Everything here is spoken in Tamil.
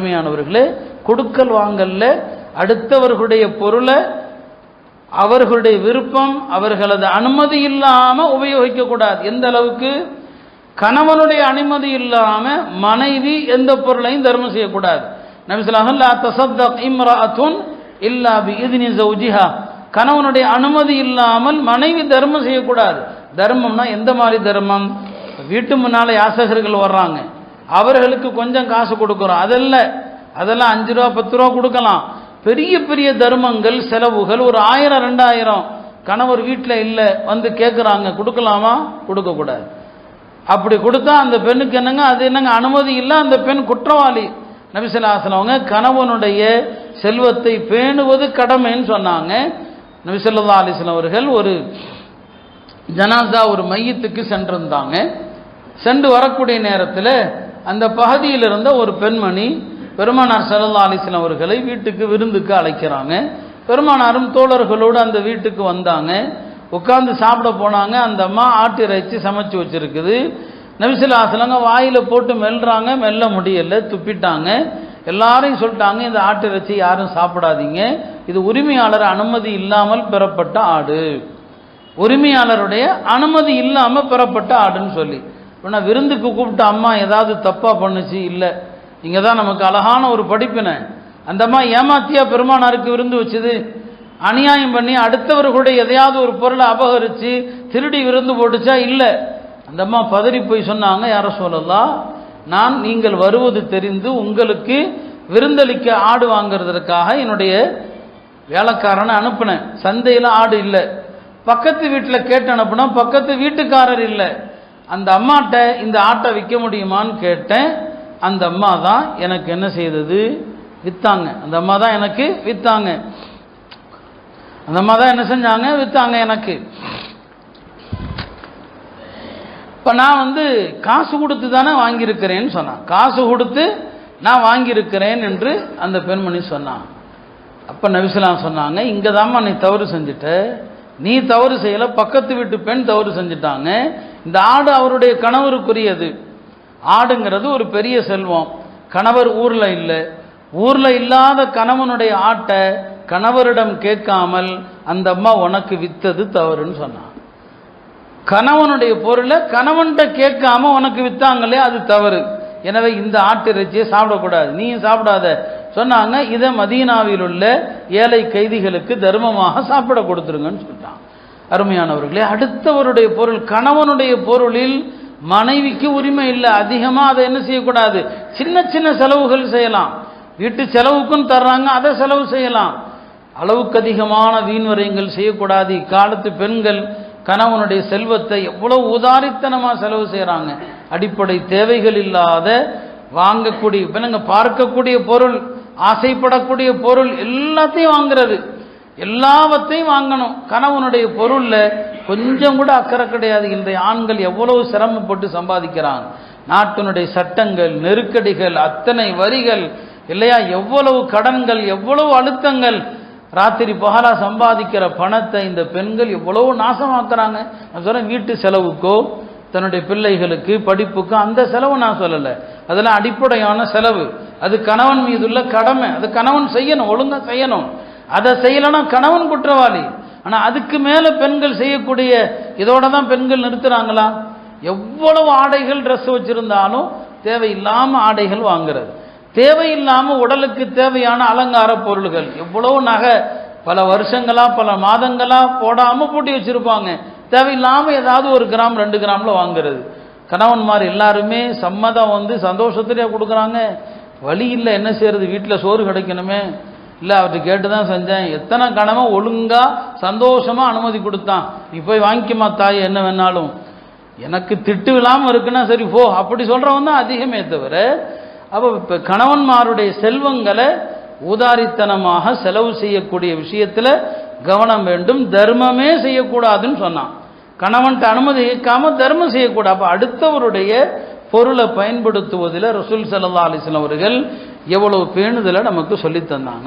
அருமையானவர்களே கொடுக்கல் வாங்கல்ல அடுத்தவர்களுடைய பொருளை அவர்களுடைய விருப்பம் அவர்களது அனுமதி இல்லாம உபயோகிக்க கூடாது எந்த அளவுக்கு? கணவனுடைய அனுமதி இல்லாம மனைவி எந்த பொருளையும் தர்மம் செய்யக்கூடாது. லா கணவனுடைய அனுமதி இல்லாமல் மனைவி தர்மம் செய்யக்கூடாது. தர்மம்னா எந்த மாதிரி தர்மம்? வீட்டு முன்னால யாசகர்கள் வர்றாங்க. அவர்களுக்கு கொஞ்சம் காசு கொடுக்குறோம். அதல்ல அதெல்லாம் அஞ்சு ரூபா பத்து ரூபா கொடுக்கலாம். பெரிய பெரிய தர்மங்கள் செலவுகள் ஒரு ஆயிரம் ரெண்டாயிரம் கணவர் வீட்டில் இல்லை வந்து கேட்குறாங்க கொடுக்கலாமா? கொடுக்கக்கூடாது. அப்படி கொடுத்தா அந்த பெண்ணுக்கு என்னங்க அது என்னங்க அனுமதி இல்லை அந்த பெண் குற்றவாளி. நபிசல்லாசன் கணவனுடைய செல்வத்தை பேணுவது கடமைன்னு சொன்னாங்க. நபிசல்லா அலிஸ்லாம் அவர்கள் ஒரு ஜனாசா ஒரு மையத்துக்கு சென்றிருந்தாங்க. சென்று வரக்கூடிய நேரத்தில் அந்த பகுதியில் இருந்த ஒரு பெண்மணி பெருமானார் சல்லா அலிஸ்லாம் அவர்களை வீட்டுக்கு விருந்துக்கு அழைக்கிறாங்க. பெருமானாரும் தோழர்களோடு அந்த வீட்டுக்கு வந்தாங்க. உட்காந்து சாப்பிட போனாங்க. அந்த அம்மா ஆட்டு இறைச்சி சமைச்சு வச்சிருக்குது. நபிசிலாசலங்க வாயில் போட்டு மெல்றாங்க. மெல்ல முடியல. துப்பிட்டாங்க. எல்லாரையும் சொல்லிட்டாங்க இந்த ஆட்டு இறைச்சி யாரும் சாப்பிடாதீங்க. இது உரிமையாளர் அனுமதி இல்லாமல் பெறப்பட்ட ஆடு. உரிமையாளருடைய அனுமதி இல்லாமல் பெறப்பட்ட ஆடுன்னு சொல்லி. இப்போ நான் விருந்துக்கு கூப்பிட்ட அம்மா ஏதாவது தப்பாக பண்ணுச்சு இல்லை. இங்கே தான் நமக்கு அழகான ஒரு படிப்பினை. அந்த அம்மா ஏமாத்தியா பெருமானாருக்கு விருந்து வச்சுது? அநியாயம் பண்ணி அடுத்தவர்களுடைய எதையாவது ஒரு பொருளை அபகரித்து திருடி விருந்து போட்டுச்சா இல்லை. அந்த அம்மா பதறி போய் சொன்னாங்க யார சொல்லலாம் நான் நீங்கள் வருவது தெரிந்து உங்களுக்கு விருந்தளிக்க ஆடு வாங்குறதற்காக என்னுடைய வேலைக்காரனை அனுப்புனேன். சந்தையில் ஆடு இல்லை. பக்கத்து வீட்டில் கேட்டு அனுப்புனா பக்கத்து வீட்டுக்காரர் இல்லை. அந்த அம்மாட்ட இந்த ஆட்டை விற்க முடியுமான்னு கேட்டேன். அந்த அம்மா தான் எனக்கு என்ன செய்தது? விற்றாங்க அந்த அம்மா தான் எனக்கு விற்றாங்க அந்த அம்மா தான் என்ன செஞ்சாங்க? விற்றாங்க எனக்கு. இப்போ நான் வந்து காசு கொடுத்து தானே வாங்கியிருக்கிறேன்னு சொன்னான். காசு கொடுத்து நான் வாங்கியிருக்கிறேன் என்று அந்த பெண்மணி சொன்னான். அப்போ நவிசலாம் சொன்னாங்க இங்கே தாம்மா நீ தவறு செஞ்சுட்ட. நீ தவறு செய்யலை பக்கத்து வீட்டு பெண் தவறு செஞ்சுட்டாங்க. இந்த ஆடு அவருடைய கணவருக்குரியது. ஆடுங்கிறது ஒரு பெரிய செல்வம். கணவர் ஊரில் இல்லை. ஊரில் இல்லாத கணவனுடைய ஆட்டை கணவரிடம் கேட்காமல் அந்த அம்மா உனக்கு வித்தது தவறுன்னு சொன்னான் கணவனுடைய பொருளை கணவன்கிட்ட கேட்காம உனக்கு வித்தாங்களே அது தவறு. எனவே இந்த ஆட்டு இறைச்சியை சாப்பிடக்கூடாது. நீயும் சாப்பிடாத. சொன்னாங்க இதை மதீனாவில் உள்ள ஏழை கைதிகளுக்கு தர்மமாக சாப்பிட கொடுத்துருங்கன்னு சொல்லிட்டான். அருமையானவர்களே அடுத்தவருடைய பொருள் கணவனுடைய பொருளில் மனைவிக்கு உரிமை இல்லை அதிகமாக அதை என்ன செய்யக்கூடாது? சின்ன சின்ன செலவுகள் செய்யலாம். வீட்டு செலவுக்கும் தர்றாங்க அதை செலவு செய்யலாம். அளவுக்கு அதிகமான வீண்வரையங்கள் செய்யக்கூடாது. இக்காலத்து பெண்கள் கணவனுடைய செல்வத்தை எவ்வளவு உதாரித்தனமாக செலவு செய்கிறாங்க அடிப்படை தேவைகள் இல்லாத வாங்கக்கூடிய இப்போ நாங்கள் பார்க்கக்கூடிய பொருள் ஆசைப்படக்கூடிய பொருள் எல்லாத்தையும் வாங்குறது. எல்லாவற்றையும் வாங்கணும். கணவனுடைய பொருளில் கொஞ்சம் கூட அக்கறை கிடையாது. இன்றைய ஆண்கள் எவ்வளவு சிரமப்பட்டு சம்பாதிக்கிறாங்க. நாட்டினுடைய சட்டங்கள் நெருக்கடிகள் அத்தனை வரிகள் இல்லையா? எவ்வளவு கடன்கள் எவ்வளவு அழுத்தங்கள். ராத்திரி பகலா சம்பாதிக்கிற பணத்தை இந்த பெண்கள் எவ்வளவு நாசமாக்குறாங்க. நான் சொல்கிறேன் வீட்டு செலவுக்கோ தன்னுடைய பிள்ளைகளுக்கு படிப்புக்கும் அந்த செலவு நான் சொல்லலை. அதெல்லாம் அடிப்படையான செலவு. அது கணவன் மீதுள்ள கடமை. அது கணவன் செய்யணும் ஒழுங்காக செய்யணும். அதை செய்யலைன்னா கணவன் குற்றவாளி. ஆனால் அதுக்கு மேலே பெண்கள் செய்யக்கூடிய இதோட தான் பெண்கள் நிறுத்துறாங்களா? எவ்வளவு ஆடைகள் ட்ரெஸ் வச்சுருந்தாலும் தேவையில்லாமல் ஆடைகள் வாங்குறது. தேவையில்லாமல் உடலுக்கு தேவையான அலங்கார பொருள்கள். எவ்வளோ நகை பல வருஷங்களாக பல மாதங்களாக போடாமல் பூட்டி வச்சுருப்பாங்க. தேவையில்லாமல் ஏதாவது ஒரு கிராம் ரெண்டு கிராமில் வாங்குறது. கணவன்மார் எல்லாருமே சம்மதம் வந்து சந்தோஷத்திலே கொடுக்குறாங்க. வழி இல்லை என்ன செய்யறது? வீட்டில் சோறு கிடைக்கணுமே. இல்லை அவர்கிட்ட கேட்டு தான் செஞ்சேன். எத்தனை கணவன் ஒழுங்காக சந்தோஷமாக அனுமதி கொடுத்தான். நீ போய் வாங்கிக்கமா தாய் என்ன வேணாலும். எனக்கு திட்டு இல்லாமல் இருக்குன்னா சரி போ. அப்படி சொல்கிறவன் தான் அதிகமே தவிர அப்போ இப்போ கணவன்மாருடைய செல்வங்களை ஊதாரித்தனமாக செலவு செய்யக்கூடிய விஷயத்தில் கவனம் வேண்டும். தர்மமே செய்யக்கூடாதுன்னு சொன்னான். கணவன்கிட்ட அனுமதி கேட்காம தர்மம் செய்யக்கூடாது. அப்போ அடுத்தவருடைய பொருளை பயன்படுத்துவதில் ரசூல் சல்லா அலிஸ்லாம் அவர்கள் எவ்வளவு பேணுதலை நமக்கு சொல்லித்தந்தாங்க